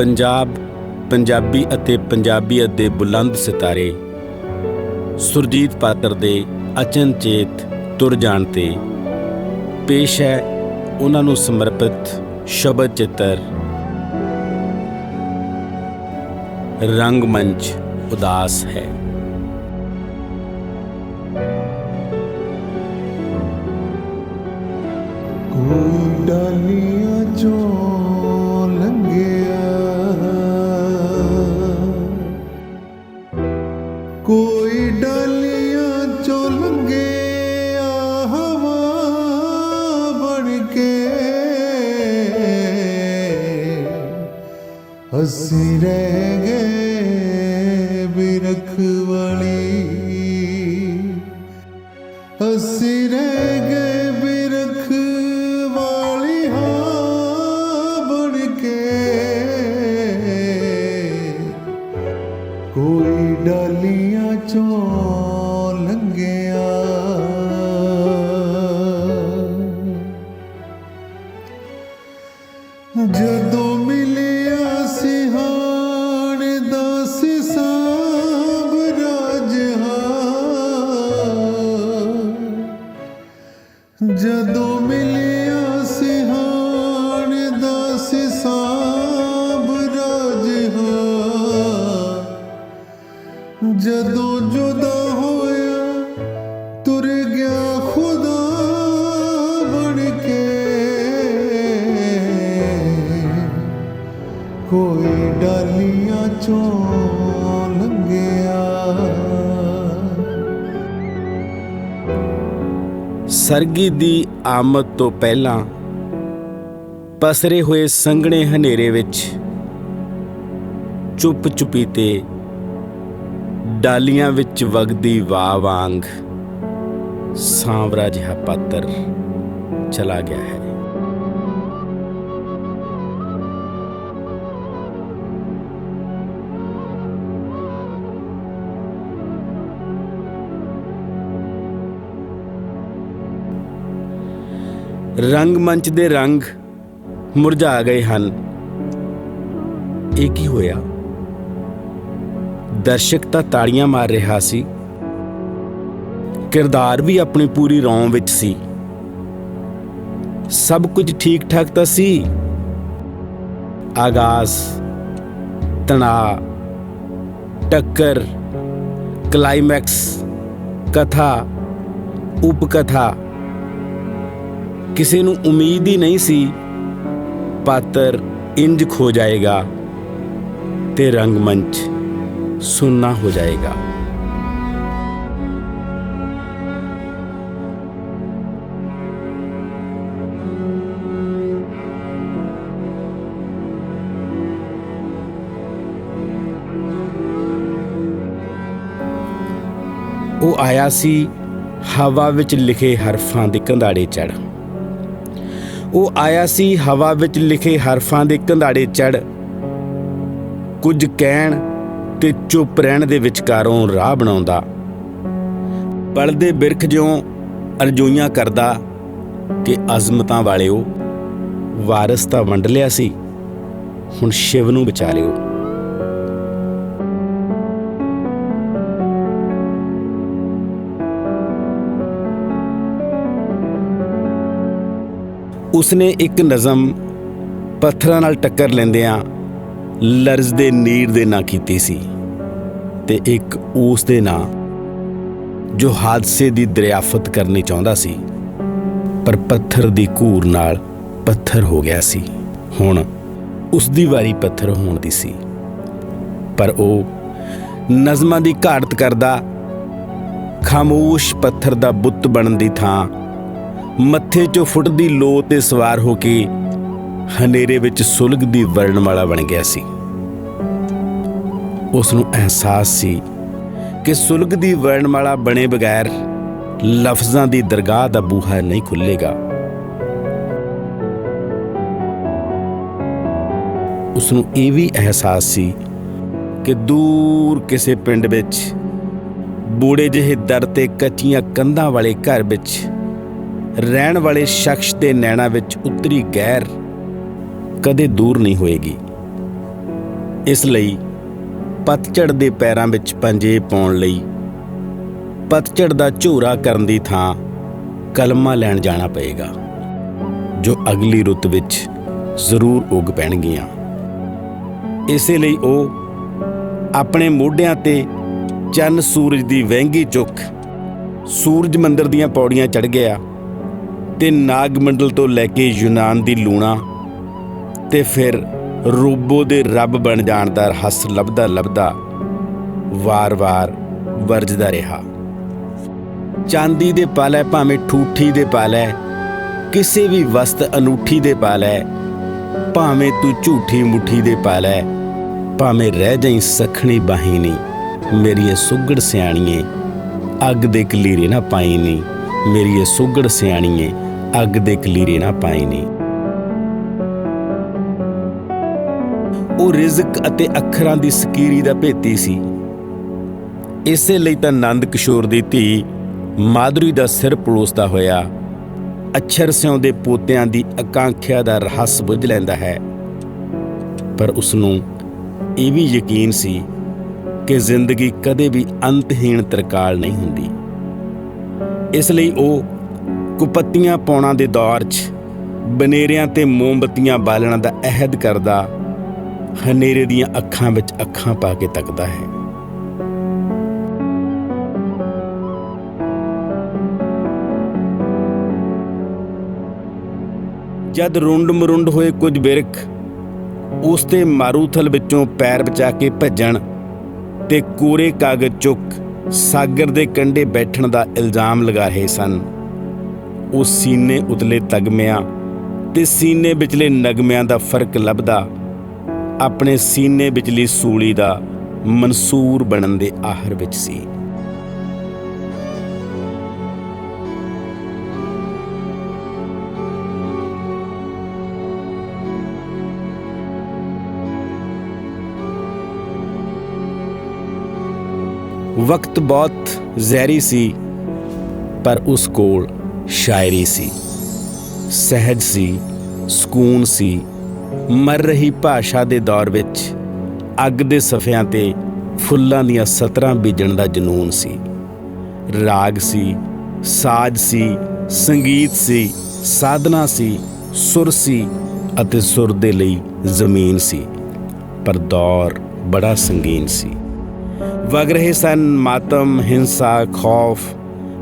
ਪੰਜਾਬ, ਪੰਜਾਬੀ ਅਤੇ ਪੰਜਾਬੀਅਤ ਦੇ ਬੁਲੰਦ ਸਿਤਾਰੇ। ਸੁਰਜੀਤ ਪਾਤਰ ਦੇ ਅਚਨਚੇਤ ਤੁਰ ਜਾਣ ਤੇ ਪੇਸ਼ ਹੈ ਉਹਨਾਂ ਨੂੰ ਸਮਰਪਿਤ ਸ਼ਬਦ ਚਿੱਤਰ। ਰੰਗਮੰਚ ਉਦਾਸ ਹੈ। ਕੋਈ ਡਾਲੀਆਂ ਚੋਂ ਕੋਈ ਡਾਲੀਆਂ ਚੋਂ ਆ ਹਵਾ ਬਣ ਕੇ। ਅਸੀਂ ਰਹਿ ਗਏ ਬਿਰਖ ਵਾਲੀ। ਅਸੀਂ ਰਹਿ ਗਏ ਬਿਰਖ ਵਾਲੀ ਹਾਂ ਬਣ ਕੇ। ਕੋਈ ਡਾਲੀਆਂ ਚੋਂ ਲੰਘਿਆ। ਜਦੋਂ ਮਿਲਿਆ ਸਿਹਾਣ ਦਾ ਸਿਸਾਬ ਰਾਜਹਾ ਜਦੋਂ ਮਿਲਿਆ ਕੋਈ ਡਾਲੀਆਂ ਚੋਂ ਲੰਘਿਆ। ਸਰਗੀ ਦੀ ਆਮਦ ਤੋਂ ਪਹਿਲਾਂ ਪਸਰੇ ਹੋਏ ਸੰਘਣੇ ਹਨੇਰੇ ਵਿੱਚ ਚੁੱਪ ਚੁਪੀ ਤੇ ਡਾਲੀਆਂ ਵਿੱਚ ਵਗਦੀ ਵਾਹ ਵਾਂਗ ਸਾਂਵਰਾ ਜਿਹਾ ਪਾਤਰ ਚਲਾ ਗਿਆ ਹੈ। ਰੰਗਮੰਚ ਦੇ ਰੰਗ ਮੁਰਝਾ ਗਏ ਹਨ। ਇਹ ਕੀ ਹੋਇਆ? ਦਰਸ਼ਕ ਤਾਂ ਤਾੜੀਆਂ ਮਾਰ ਰਿਹਾ ਸੀ। ਕਿਰਦਾਰ ਵੀ ਆਪਣੀ ਪੂਰੀ ਰੌਂ ਵਿੱਚ ਸੀ। ਸਭ ਕੁਝ ਠੀਕ ਠਾਕ ਤਾਂ ਸੀ। ਆਗਾਜ਼, ਤਣਾਅ, ਟੱਕਰ, ਕਲਾਈਮੈਕਸ, ਕਥਾ, ਉਪਕਥਾ ਕਿਸੇ ਨੂੰ ਉਮੀਦ ਹੀ ਨਹੀਂ ਸੀ, ਪਾਤਰ ਇੰਜ ਖੋ ਜਾਏਗਾ ਤੇ ਰੰਗਮੰਚ ਸੁੰਨਾ ਹੋ ਜਾਏਗਾ। ਉਹ ਆਇਆ ਸੀ ਹਵਾ ਵਿੱਚ ਲਿਖੇ ਹਰਫਾਂ ਦੇ ਕੰਧਾੜੇ ਚੜ੍ਹ। ਉਹ ਆਇਆ ਸੀ ਹਵਾ ਵਿੱਚ ਲਿਖੇ ਹਰਫਾਂ ਦੇ ਕੰਧਾੜੇ ਚੜ ਕੁਝ ਕਹਿਣ ਤੇ ਚੁੱਪ ਰਹਿਣ ਦੇ ਵਿਚਕਾਰੋਂ ਰਾਹ ਬਣਾਉਂਦਾ। ਪਲਦੇ ਬਿਰਖ ਜਿਉਂ ਅਰਜ਼ੋਈਆਂ ਕਰਦਾ ਕਿ ਅਜ਼ਮਤਾਂ ਵਾਲਿਓ ਵਾਰਸ ਤਾਂ ਵੰਡ ਲਿਆ ਸੀ। ਹੁਣ ਸ਼ਿਵ ਨੂੰ ਬਚਾ ਉਸਨੇ ਇੱਕ ਨਜ਼ਮ ਪੱਥਰਾਂ ਨਾਲ ਟੱਕਰ ਲੈਂਦਿਆਂ ਲਰਜ਼ ਦੇ ਨੀਰ ਦੇ ਨਾਂ ਕੀਤੀ ਸੀ ਤੇ ਇੱਕ ਉਸ ਦੇ ਨਾਂ ਜੋ ਹਾਦਸੇ ਦੀ ਦਰਿਆਫਤ ਕਰਨੀ ਚਾਹੁੰਦਾ ਸੀ, ਪਰ ਪੱਥਰ ਦੀ ਘੂਰ ਨਾਲ ਪੱਥਰ ਹੋ ਗਿਆ ਸੀ। ਹੁਣ ਉਸ ਦੀ ਵਾਰੀ ਪੱਥਰ ਹੋਣ ਦੀ ਸੀ। ਪਰ ਉਹ ਨਜ਼ਮਾਂ ਦੀ ਘਾੜਤ ਕਰਦਾ ਖਾਮੋਸ਼ ਪੱਥਰ ਦਾ ਬੁੱਤ ਬਣਨ ਦੀ ਥਾਂ ਮੱਥੇ 'ਚੋਂ ਫੁੱਟਦੀ ਲੋ ਤੇ ਸਵਾਰ ਹੋ ਕੇ ਹਨੇਰੇ ਵਿੱਚ ਸੁਲਗਦੀ ਵਰਣਮਾਲਾ ਬਣ ਗਿਆ ਸੀ। ਉਸ ਨੂੰ ਅਹਿਸਾਸ ਸੀ ਕਿ ਸੁਲਗਦੀ ਵਰਣਮਾਲਾ ਬਣੇ ਬਗੈਰ ਲਫ਼ਜ਼ਾਂ ਦੀ ਦਰਗਾਹ ਦਾ ਬੂਹਾ ਨਹੀਂ ਖੁੱਲੇਗਾ ਉਸ ਨੂੰ ਇਹ ਵੀ ਅਹਿਸਾਸ ਸੀ ਕਿ ਦੂਰ ਕਿਸੇ ਪਿੰਡ ਵਿੱਚ ਬੂੜੇ ਜਿਹੇ ਦਰ ਤੇ ਕੱਚੀਆਂ ਕੰਧਾਂ ਵਾਲੇ ਘਰ ਵਿੱਚ ਰਹਿਣ ਵਾਲੇ ਸ਼ਖਸ ਦੇ ਨੈਣਾ ਵਿੱਚ ਉਤਰੀ ਗੈਰ ਕਦੇ ਦੂਰ ਨਹੀਂ ਹੋਏਗੀ। ਇਸ ਲਈ ਪਤਝੜ ਦੇ ਪੈਰਾਂ ਵਿੱਚ ਪੰਜੇ ਪਾਉਣ ਲਈ ਪਤਝੜ ਦਾ ਝੂਰਾ ਕਰਨ ਦੀ ਥਾਂ ਕਲਮਾਂ ਲੈਣ ਜਾਣਾ ਪਏਗਾ, ਜੋ ਅਗਲੀ ਰੁੱਤ ਵਿੱਚ ਜ਼ਰੂਰ ਉੱਗ ਪੈਣਗੀਆਂ। ਇਸੇ ਲਈ ਉਹ ਆਪਣੇ ਮੋਢਿਆਂ ਤੇ ਚੰਨ ਸੂਰਜ ਦੀ ਵਹਿੰਗੀ ਚੁੱਕ ਸੂਰਜ ਮੰਦਰ ਦੀਆਂ ਪੌੜੀਆਂ ਚੜ ਗਿਆ। ਤੇ ਨਾਗ ਮੰਡਲ ਤੋਂ ਲੈ ਕੇ ਯੂਨਾਨ ਦੀ ਲੂਣਾ ਤੇ ਫਿਰ ਰੂਬੋ ਦੇ ਰੱਬ ਬਣ ਜਾਣ ਦਾ ਰਹੱਸ ਲੱਭਦਾ ਲੱਭਦਾ ਵਾਰ-ਵਾਰ ਵਰਜਦਾ ਰਿਹਾ। ਚਾਂਦੀ ਦੇ ਪਾ ਲੈ ਭਾਵੇਂ ਠੂਠੀ ਦੇ ਪਾ ਲੈ ਕਿਸੇ ਵੀ ਵਸਤ ਅਨੂਠੀ ਦੇ ਪਾ ਲੈ ਭਾਵੇਂ ਤੂੰ ਝੂਠੀ ਮੁੱਠੀ ਦੇ ਪਾ ਲੈ ਭਾਵੇਂ ਰਹਿ ਜਾਈ ਸਖਣੀ ਬਾਹੀਨੀ ਮੇਰੀ ਇਹ ਸੁੱਗੜ ਸਿਆਣੀਏ, ਅੱਗ ਦੇ ਕਲੀਰੇ ਨਾ ਪਾਈ ਨੀ ਮੇਰੀ ਇਹ ਸੁੱਗੜ ਸਿਆਣੀਏ ਅੱਗ ਦੇ ਕਲੀਰੇ ਨਾ ਪਾਈ ਨੀ। ਉਹ ਰਿਜ਼ਕ ਅਤੇ ਅੱਖਰਾਂ ਦੀ ਸਕੀਰੀ ਦਾ ਭੇਤੀ ਸੀ। ਇਸੇ ਲਈ ਤਾਂ ਨੰਦ ਕਿਸ਼ੋਰ ਦੀ ਧੀ ਮਾਧੁਰੀ ਦਾ ਸਿਰ ਪਲੋਸਦਾ ਹੋਇਆ, ਅਛਰ ਸਿਉਂ ਦੇ ਪੋਤਿਆਂ ਦੀ ਆਕਾਂਖਿਆ ਦਾ ਰਹੱਸ ਬੁੱਝ ਲੈਂਦਾ ਹੈ। ਪਰ ਉਸ ਨੂੰ ਇਹ ਵੀ ਯਕੀਨ ਸੀ ਕਿ ਜ਼ਿੰਦਗੀ ਕਦੇ ਵੀ ਅੰਤਹੀਣ ਤਰਕਾਲ ਨਹੀਂ ਹੁੰਦੀ। ਇਸ ਲਈ ਉਹ ਕੁਪੱਤੀਆਂ ਪਾਉਣਾ ਦੇ ਦੌਰ 'ਚ ਬਨੇਰਿਆਂ ਤੇ ਮੋਮਬਤੀਆਂ ਬਾਲਣ ਦਾ ਅਹਿਦ ਕਰਦਾ ਹਨੇਰੇ ਦੀਆਂ ਅੱਖਾਂ ਵਿੱਚ ਅੱਖਾਂ ਪਾ ਕੇ ਤੱਕਦਾ ਹੈ। ਜਦ ਰੁੰਡ ਮਰੁੰਡ ਹੋਏ ਕੁਝ ਬਿਰਖ, ਉਸ ਤੇ ਮਾਰੂਥਲ ਵਿੱਚੋਂ ਪੈਰ ਬਚਾ ਕੇ ਭੱਜਣ ਤੇ ਕੋਰੇ ਕਾਗਜ਼ ਚੁੱਕ ਸਾਗਰ ਦੇ ਕੰਢੇ ਬੈਠਣ ਦਾ ਇਲਜ਼ਾਮ ਲਗਾ ਰਹੇ ਸਨ। ਉਹ ਸੀਨੇ ਉਤਲੇ ਤਗਮਿਆਂ ਤੇ ਸੀਨੇ ਵਿਚਲੇ ਨਗਮਿਆਂ ਦਾ ਫ਼ਰਕ ਲੱਭਦਾ, ਆਪਣੇ ਸੀਨੇ ਵਿਚਲੀ ਸੂਲੀ ਦਾ ਮਨਸੂਰ ਬਣਨ ਦੇ ਆਹਰ ਵਿੱਚ ਸੀ। ਵਕਤ ਬਹੁਤ ਜ਼ਹਿਰੀ ਸੀ, ਪਰ ਉਸ ਕੋਲ ਸ਼ਾਇਰੀ ਸੀ, ਸਹਿਜ ਸੀ, ਸਕੂਨ ਸੀ। ਮਰ ਰਹੀ ਭਾਸ਼ਾ ਦੇ ਦੌਰ ਵਿੱਚ ਅੱਗ ਦੇ ਸਫਿਆਂ ਤੇ ਫੁੱਲਾਂ ਦੀਆਂ ਸਤਰਾਂ ਬੀਜਣ ਦਾ ਜਨੂਨ ਸੀ। ਰਾਗ ਸੀ, ਸਾਜ਼ ਸੀ, ਸੰਗੀਤ ਸੀ, ਸਾਧਨਾ ਸੀ, ਸੁਰ ਸੀ ਅਤੇ ਸੁਰ ਦੇ ਲਈ ਜ਼ਮੀਨ ਸੀ, ਪਰ ਦੌਰ ਬੜਾ ਸੰਗੀਨ ਸੀ। ਵਗ ਰਹੇ ਸਨ ਮਾਤਮ, ਹਿੰਸਾ, ਖੌਫ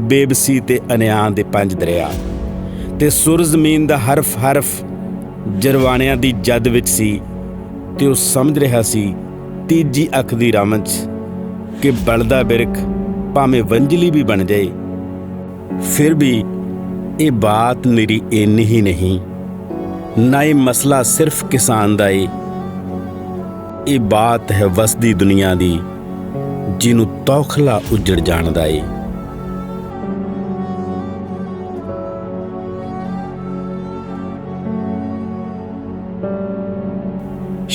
ਬੇਬਸੀ ਤੇ ਅਨਿਆਂ ਦੇ ਪੰਜ ਦਰਿਆ। ਤੇ ਸੁਰ ਜ਼ਮੀਨ ਦਾ ਹਰਫ ਹਰਫ ਜਰਵਾਣਿਆਂ ਦੀ ਜਦ ਵਿੱਚ ਸੀ, ਤੇ ਉਹ ਸਮਝ ਰਿਹਾ ਸੀ ਤੀਜੀ ਅੱਖ ਦੀ ਰਮਜ ਕਿ ਬਲਦਾ ਬਿਰਖ ਭਾਵੇਂ ਵੰਜਲੀ ਵੀ ਬਣ ਜਾਏ। ਫਿਰ ਵੀ ਇਹ ਬਾਤ ਮੇਰੀ ਇੰਨੀ ਹੀ ਨਹੀਂ, ਨਾ ਇਹ ਮਸਲਾ ਸਿਰਫ ਕਿਸਾਨ ਦਾ ਏ। ਇਹ ਬਾਤ ਹੈ ਵਸਦੀ ਦੁਨੀਆ ਦੀ, ਜਿਹਨੂੰ ਤੌਖਲਾ ਉਜੜ ਜਾਣਦਾ ਏ।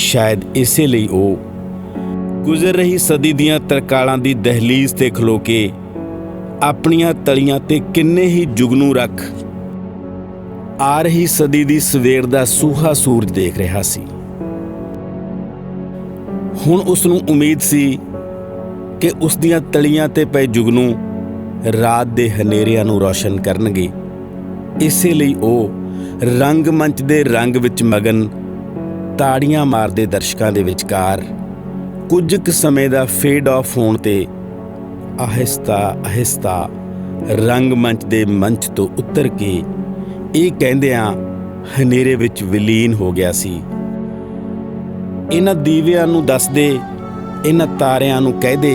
ਸ਼ਾਇਦ ਇਸੇ ਲਈ ਉਹ। ਗੁਜ਼ਰ ਰਹੀ ਸਦੀ ਦੀਆਂ ਤਰਕਾਲਾਂ ਦੀ ਦਹਲੀਜ਼ ਤੇ ਖਲੋ ਕੇ ਆਪਣੀਆਂ ਤਲੀਆਂ ਤੇ ਕਿੰਨੇ ਹੀ ਜੁਗਨੂ ਰੱਖ ਆ ਰਹੀ ਸਦੀ ਦੀ ਸਵੇਰ ਦਾ ਸੂਹਾ ਸੂਰਜ ਦੇਖ ਰਿਹਾ ਸੀ। ਹੁਣ ਉਸ ਨੂੰ ਉਮੀਦ ਸੀ ਕਿ ਉਸ ਦੀਆਂ ਤਲੀਆਂ ਤੇ ਪਏ ਜੁਗਨੂ ਰਾਤ ਦੇ ਹਨੇਰਿਆਂ ਨੂੰ ਰੌਸ਼ਨ ਕਰਨਗੇ। ਇਸੇ ਲਈ ਉਹ ਰੰਗ ਮੰਚ ਦੇ ਰੰਗ ਵਿੱਚ ਮਗਨ ਤਾੜੀਆਂ ਮਾਰਦੇ ਦਰਸ਼ਕਾਂ ਦੇ ਵਿਚਕਾਰ ਕੁਝ ਕੁ ਸਮੇਂ ਦਾ ਫੇਡ ਆਫ ਹੋਣ ਤੇ ਆਹਿਸਤਾ ਆਹਿਸਤਾ ਰੰਗ ਮੰਚ ਦੇ ਮੰਚ ਤੋਂ ਉਤਰ ਕੇ ਇਹ ਕਹਿੰਦਿਆਂ ਹਨੇਰੇ ਵਿੱਚ ਵਿਲੀਨ ਹੋ ਗਿਆ ਸੀ। ਇਹਨਾਂ ਦੀਵਿਆਂ ਨੂੰ ਦੱਸ ਦੇ ਇਹਨਾਂ ਤਾਰਿਆਂ ਨੂੰ ਕਹਿ ਦੇ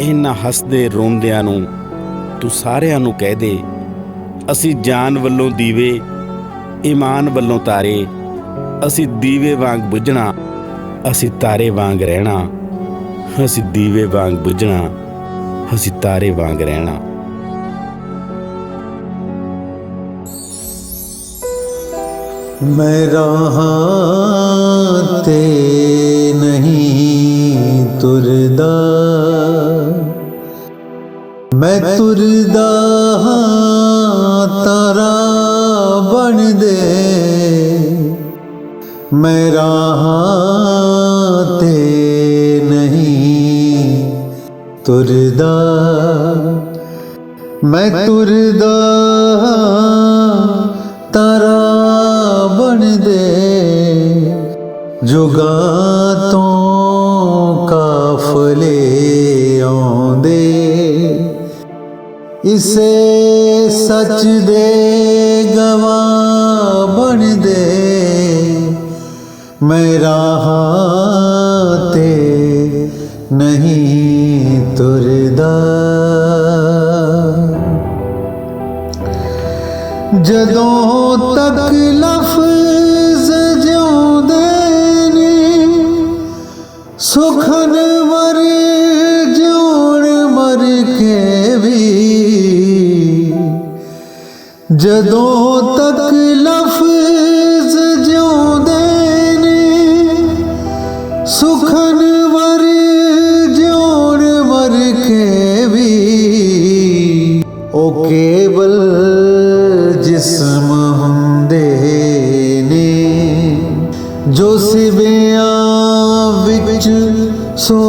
ਇਹਨਾਂ ਹੱਸਦੇ ਰੋਂਦਿਆਂ ਨੂੰ ਤੂੰ ਸਾਰਿਆਂ ਨੂੰ ਕਹਿ ਦੇ, ਅਸੀਂ ਜਾਨ ਵੱਲੋਂ ਦੀਵੇ ਈਮਾਨ ਵੱਲੋਂ ਤਾਰੇ ਅਸੀਂ ਦੀਵੇ ਵਾਂਗ ਬੁਝਣਾ, ਅਸੀਂ ਤਾਰੇ ਵਾਂਗ ਰਹਿਣਾ। ਅਸੀਂ ਦੀਵੇ ਵਾਂਗ ਬੁਝਣਾ, ਅਸੀਂ ਤਾਰੇ ਵਾਂਗ ਰਹਿਣਾ। ਮੈਂ ਰਾਹਾਂ ਤੇ ਨਹੀਂ ਤੁਰਦਾ। ਮੈਂ ਤੁਰਦਾ ਤਾਰਾ ਬਣ ਦੇ ਮੈਂ ਰਾਹਾਂ ਤੇ ਨਹੀਂ ਤੁਰਦਾ। ਮੈਂ ਤੁਰਦਾ, ਤਾਰਾ ਬਣਦੇ ਜੁਗਾਂ ਤੋਂ ਕਾਫਲੇ ਆਉਂਦੇ। ਇਸੇ ਸੱਚ ਦੇ ਮੈਂ ਰਾਹਾਂ ਤੇ ਨਹੀਂ ਤੁਰਦਾ। ਜਦੋਂ ਤੱਕ ਲਫ਼ਜ਼ ਜਿਉਂਦੇ ਨੇ, ਸੁਖਨ ਮਰ ਜਿਉਣ ਮਰ ਕੇ ਵੀ, ਜਦੋਂ ਤੱਕ ਲਫ਼ਜ਼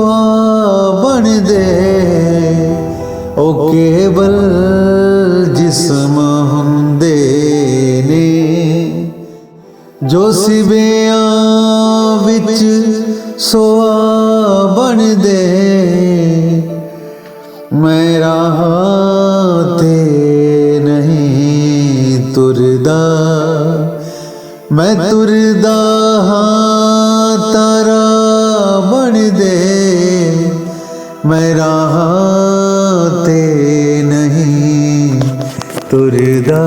ਸੁਆ ਬਣਦੇ। ਉਹ ਕੇਵਲ ਜਿਸਮ ਹੁੰਦੇ ਨੇ, ਜੋ ਸਿਬਿਆਂ ਵਿੱਚ ਸੁਆ ਬਣਦੇ। ਮੈਂ ਰਾਹ ਤੇ ਨਹੀਂ ਤੁਰਦਾ। ਮੈਂ ਤੁਰਦਾ ਹਾਂ, ਤਾਰਾ ਬਣਦੇ। ਮੈਂ ਰਾਹ ਤੇ ਨਹੀਂ ਤੁਰਦਾ।